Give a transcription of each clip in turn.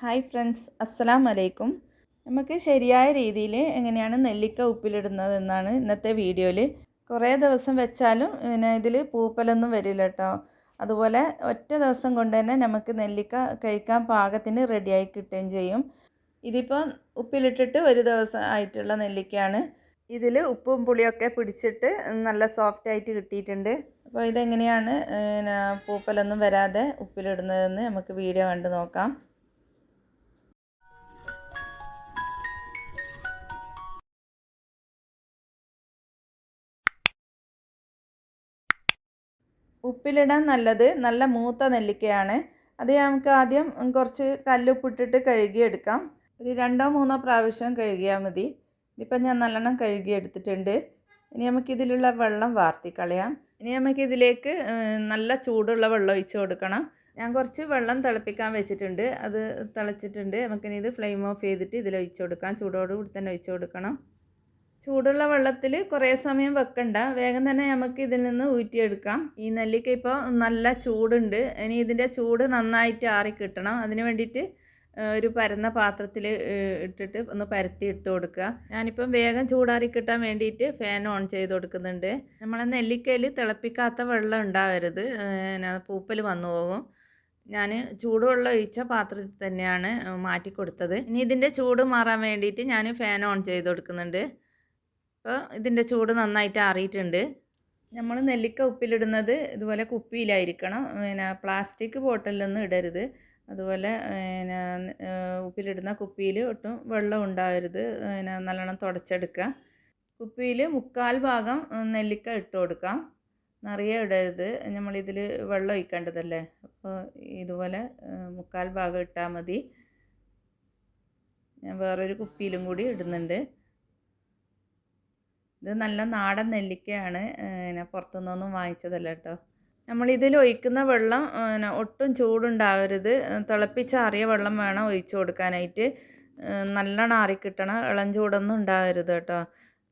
Hi friends അസ്സലാം വലൈക്കും നമുക്ക് ശരിയായ രീതിയിൽ എങ്ങനെയാണ് നെല്ലിക്ക ഉപ്പിലിടുന്നത് എന്നാണ് ഇന്നത്തെ വീഡിയോയിൽ കുറേ ദിവസം വെച്ചാലും പിന്നെ ഇതിൽ പൂപ്പലൊന്നും വരില്ല കേട്ടോ അതുപോലെ ഒറ്റ ദിവസം കൊണ്ട് തന്നെ നമുക്ക് നെല്ലിക്ക കഴിക്കാൻ പാകത്തിന് റെഡിയായി കിട്ടുകയും ചെയ്യും. ഇതിപ്പോൾ ഉപ്പിലിട്ടിട്ട് ഒരു ദിവസം ആയിട്ടുള്ള നെല്ലിക്കയാണ്. ഇതിൽ ഉപ്പും പുളിയൊക്കെ പിടിച്ചിട്ട് നല്ല സോഫ്റ്റ് ആയിട്ട് കിട്ടിയിട്ടുണ്ട്. അപ്പോൾ ഇതെങ്ങനെയാണ് പിന്നെ പൂപ്പലൊന്നും വരാതെ ഉപ്പിലിടുന്നതെന്ന് നമുക്ക് വീഡിയോ കണ്ട് നോക്കാം. ഉപ്പിലിടാൻ നല്ലത് നല്ല മൂത്ത നെല്ലിക്കയാണ്. അത് നമുക്ക് ആദ്യം കുറച്ച് കല്ലുപ്പിട്ടിട്ട് കഴുകിയെടുക്കാം. ഒരു രണ്ടോ മൂന്നോ പ്രാവശ്യം കഴുകിയാൽ മതി. ഇതിപ്പം ഞാൻ നല്ലോണം കഴുകിയെടുത്തിട്ടുണ്ട്. ഇനി നമുക്കിതിലുള്ള വെള്ളം വാർത്തി കളയാം ഇനി നമുക്കിതിലേക്ക് നല്ല ചൂടുള്ള വെള്ളം ഒഴിച്ച് കൊടുക്കണം. ഞാൻ കുറച്ച് വെള്ളം തിളപ്പിക്കാൻ വെച്ചിട്ടുണ്ട്. അത് തിളച്ചിട്ടുണ്ട്. നമുക്കിനി ഇത് ഫ്ലെയിം ഓഫ് ചെയ്തിട്ട് ഇതിൽ ഒഴിച്ച് കൊടുക്കാം. ചൂടോടുകൂടി തന്നെ ഒഴിച്ച് കൊടുക്കണം. ചൂടുള്ള വെള്ളത്തിൽ കുറേ സമയം വെക്കണ്ട. വേഗം തന്നെ നമുക്ക് ഇതിൽ നിന്ന് ഊറ്റിയെടുക്കാം. ഈ നെല്ലിക്ക ഇപ്പോൾ നല്ല ചൂടുണ്ട്. ഇനി ഇതിന്റെ ചൂട് നന്നായിട്ട് ആറി കിട്ടണം. അതിന് വേണ്ടിയിട്ട് ഒരു പരന്ന പാത്രത്തിൽ ഇട്ടിട്ട് ഒന്ന് പരത്തി ഇട്ട് കൊടുക്കുക. ഞാനിപ്പം വേഗം ചൂടാറി കിട്ടാൻ വേണ്ടിയിട്ട് ഫാൻ ഓൺ ചെയ്ത് കൊടുക്കുന്നുണ്ട്. നമ്മളെ നെല്ലിക്കയിൽ തിളപ്പിക്കാത്ത വെള്ളം ഉണ്ടാവരുത്. പൂപ്പൽ വന്നു പോകും. ഞാൻ ചൂടുവെള്ളം ഒഴിച്ച പാത്രത്തിൽ തന്നെയാണ് മാറ്റി കൊടുത്തത്. ഇനി ഇതിന്റെ ചൂട് മാറാൻ വേണ്ടിയിട്ട് ഞാൻ ഫാൻ ഓൺ ചെയ്ത് കൊടുക്കുന്നുണ്ട്. അപ്പോൾ ഇതിന്റെ ചൂട് നന്നായിട്ട് ആറിയിട്ടുണ്ട്. നമ്മൾ നെല്ലിക്ക ഉപ്പിലിടുന്നത് ഇതുപോലെ കുപ്പിയിലായിരിക്കണം. പിന്നെ പ്ലാസ്റ്റിക് ബോട്ടിലൊന്നും ഇടരുത്. അതുപോലെ പിന്നെ ഉപ്പിലിടുന്ന കുപ്പിയിൽ ഒട്ടും വെള്ളം ഉണ്ടാവരുത്. പിന്നെ നല്ലോണം തുടച്ചെടുക്കുക. കുപ്പിയിൽ മുക്കാൽ ഭാഗം നെല്ലിക്ക ഇട്ട് കൊടുക്കാം നിറയെ ഇടരുത്. നമ്മളിതിൽ വെള്ളം ഒഴിക്കേണ്ടതല്ലേ? അപ്പോൾ ഇതുപോലെ മുക്കാൽ ഭാഗം ഇട്ടാൽ മതി. ഞാൻ വേറൊരു കുപ്പിയിലും കൂടി ഇടുന്നുണ്ട്. ഇത് നല്ല നാടൻ നെല്ലിക്കയാണ്. പിന്നെ പുറത്തുനിന്നൊന്നും വാങ്ങിച്ചതല്ല കേട്ടോ. നമ്മളിതിൽ ഒഴിക്കുന്ന വെള്ളം പിന്നെ ഒട്ടും ചൂടുണ്ടാവരുത്. തിളപ്പിച്ചാറിയ വെള്ളം വേണം ഒഴിച്ചു കൊടുക്കാനായിട്ട്. നല്ലോണം ആറിക്കിട്ടണം. ഇളം ചൂടൊന്നും ഉണ്ടാവരുത് കേട്ടോ.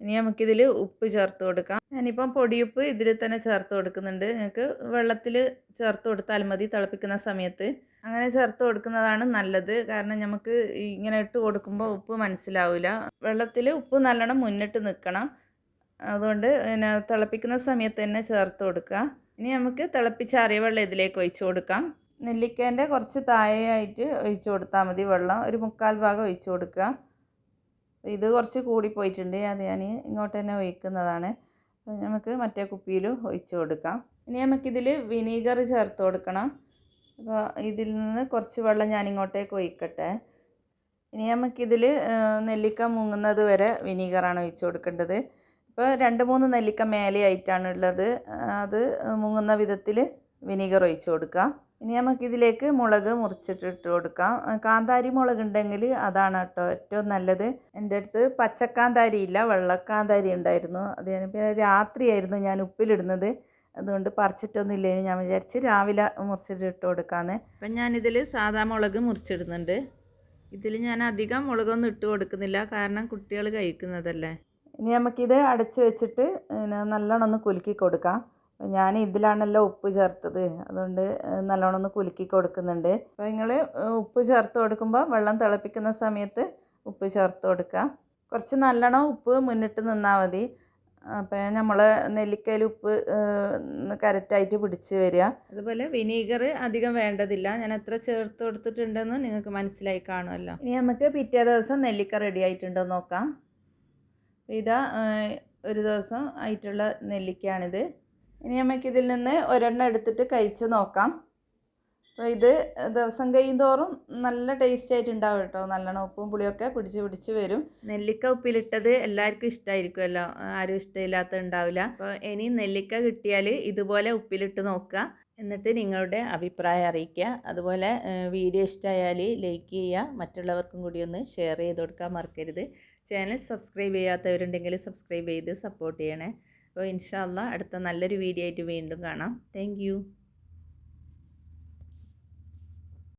ഇനി നമുക്കിതിൽ ഉപ്പ് ചേർത്ത് കൊടുക്കാം. ഞാനിപ്പം പൊടിയുപ്പ് ഇതിൽ തന്നെ ചേർത്ത് കൊടുക്കുന്നുണ്ട്. നിങ്ങൾക്ക് വെള്ളത്തിൽ ചേർത്ത് കൊടുത്താൽ മതി തിളപ്പിക്കുന്ന സമയത്ത്. അങ്ങനെ ചേർത്ത് കൊടുക്കുന്നതാണ് നല്ലത്. കാരണം നമുക്ക് ഇങ്ങനെ ഇട്ട് കൊടുക്കുമ്പോൾ ഉപ്പ് മനസ്സിലാവില്ല. വെള്ളത്തിൽ ഉപ്പ് നല്ലോണം മുന്നിട്ട് നിൽക്കണം. അതുകൊണ്ട് പിന്നെ തിളപ്പിക്കുന്ന സമയത്ത് തന്നെ ചേർത്ത് കൊടുക്കുക. ഇനി നമുക്ക് തിളപ്പിച്ചാറിയ വെള്ളം ഇതിലേക്ക് ഒഴിച്ചു കൊടുക്കാം. നെല്ലിക്കേന്റെ കുറച്ച് താഴെയായിട്ട് ഒഴിച്ചു കൊടുത്താൽ മതി വെള്ളം. ഒരു മുക്കാൽ ഭാഗം ഒഴിച്ചു കൊടുക്കുക. ഇത് കുറച്ച് കൂടിപ്പോയിട്ടുണ്ട്. അത് ഞാൻ ഇങ്ങോട്ട് തന്നെ ഒഴിക്കുന്നതാണ്. നമുക്ക് മറ്റേ കുപ്പിയിലും ഒഴിച്ചു കൊടുക്കാം. ഇനി നമുക്കിതിൽ വിനീഗർ ചേർത്ത് കൊടുക്കണം. അപ്പോൾ ഇതിൽ നിന്ന് കുറച്ച് വെള്ളം ഞാൻ ഇങ്ങോട്ടേക്ക് ഒഴിക്കട്ടെ. ഇനി നമുക്കിതിൽ നെല്ലിക്ക മുങ്ങുന്നത് വരെ വിനീഗറാണ് ഒഴിച്ചു കൊടുക്കേണ്ടത്. ഇപ്പോൾ രണ്ട് മൂന്ന് നെല്ലിക്ക മേലെയായിട്ടാണ് ഉള്ളത്. അത് മുങ്ങുന്ന വിധത്തിൽ വിനീഗർ ഒഴിച്ച് കൊടുക്കുക. ഇനി നമുക്ക് ഇതിലേക്ക് മുളക് മുറിച്ചിട്ട് ഇട്ട് കൊടുക്കാം കാന്താരി മുളക് ഉണ്ടെങ്കിൽ അതാണ് കേട്ടോ ഏറ്റവും നല്ലത്. എന്റെ അടുത്ത് പച്ചക്കാന്താരി ഇല്ല വെള്ളക്കാന്താരി ഉണ്ടായിരുന്നു. അത് ഞാൻ രാത്രിയായിരുന്നു ഞാൻ ഉപ്പിലിടുന്നത്. അതുകൊണ്ട് പറിച്ചിട്ടൊന്നും ഞാൻ വിചാരിച്ച് രാവിലെ മുറിച്ചിട്ട് ഇട്ട് കൊടുക്കാമെന്ന് അപ്പം ഞാനിതിൽ സാധാ മുളക് മുറിച്ചിടുന്നുണ്ട്. ഇതിൽ ഞാൻ അധികം മുളകൊന്നും ഇട്ട് കൊടുക്കുന്നില്ല. കാരണം കുട്ടികൾ കഴിക്കുന്നതല്ലേ. ഇനി നമുക്കിത് അടച്ച് വെച്ചിട്ട് നല്ലോണം ഒന്ന് കുലുക്കി കൊടുക്കാം. ഞാൻ ഇതിലാണല്ലോ ഉപ്പ് ചേർത്തത്. അതുകൊണ്ട് നല്ലോണം ഒന്ന് കുലുക്കി കൊടുക്കുന്നുണ്ട്. അപ്പോൾ നിങ്ങൾ ഉപ്പ് ചേർത്ത് കൊടുക്കുമ്പോൾ വെള്ളം തിളപ്പിക്കുന്ന സമയത്ത് ഉപ്പ് ചേർത്ത് കൊടുക്കുക. കുറച്ച് നല്ലോണം ഉപ്പ് മുന്നിട്ട് നിന്നാൽ മതി. അപ്പോൾ നമ്മൾ നെല്ലിക്കയിൽ ഉപ്പ് കറക്റ്റായിട്ട് പിടിച്ച് വരിക. അതുപോലെ വിനീഗർ അധികം വേണ്ടതില്ല. ഞാൻ എത്ര ചേർത്ത് കൊടുത്തിട്ടുണ്ടെന്ന് നിങ്ങൾക്ക് മനസ്സിലായി കാണുമല്ലോ. ഇനി നമുക്ക് പിറ്റേ ദിവസം നെല്ലിക്ക റെഡി ആയിട്ടുണ്ടോ നോക്കാം. ഇതാ ഒരു ദിവസം ആയിട്ടുള്ള നെല്ലിക്കയാണിത്. ഇനി നമുക്കിതിൽ നിന്ന് ഒരെണ്ണം എടുത്തിട്ട് കഴിച്ച് നോക്കാം. അപ്പോൾ ഇത് ദിവസം കഴിയുന്തോറും നല്ല ടേസ്റ്റ് ആയിട്ട് ഉണ്ടാവും കേട്ടോ. നല്ലോണം ഉപ്പും പുളിയൊക്കെ പിടിച്ച് പിടിച്ച് വരും. നെല്ലിക്ക ഉപ്പിലിട്ടത് എല്ലാവർക്കും ഇഷ്ടമായിരിക്കുമല്ലോ ആരും ഇഷ്ടമില്ലാത്ത ഉണ്ടാവില്ല അപ്പോൾ ഇനി നെല്ലിക്ക കിട്ടിയാൽ ഇതുപോലെ ഉപ്പിലിട്ട് നോക്കുക. എന്നിട്ട് നിങ്ങളുടെ അഭിപ്രായം അറിയിക്കുക. അതുപോലെ വീഡിയോ ഇഷ്ടമായാൽ ലൈക്ക് ചെയ്യുക. മറ്റുള്ളവർക്കും കൂടി ഒന്ന് ഷെയർ ചെയ്ത് കൊടുക്കാൻ മറക്കരുത്. ചാനൽ സബ്സ്ക്രൈബ് ചെയ്യാത്തവരുണ്ടെങ്കിൽ സബ്സ്ക്രൈബ് ചെയ്ത് സപ്പോർട്ട് ചെയ്യണേ. അപ്പോൾ ഇൻഷാല്ല അടുത്ത നല്ലൊരു വീഡിയോ ആയിട്ട് വീണ്ടും കാണാം. താങ്ക്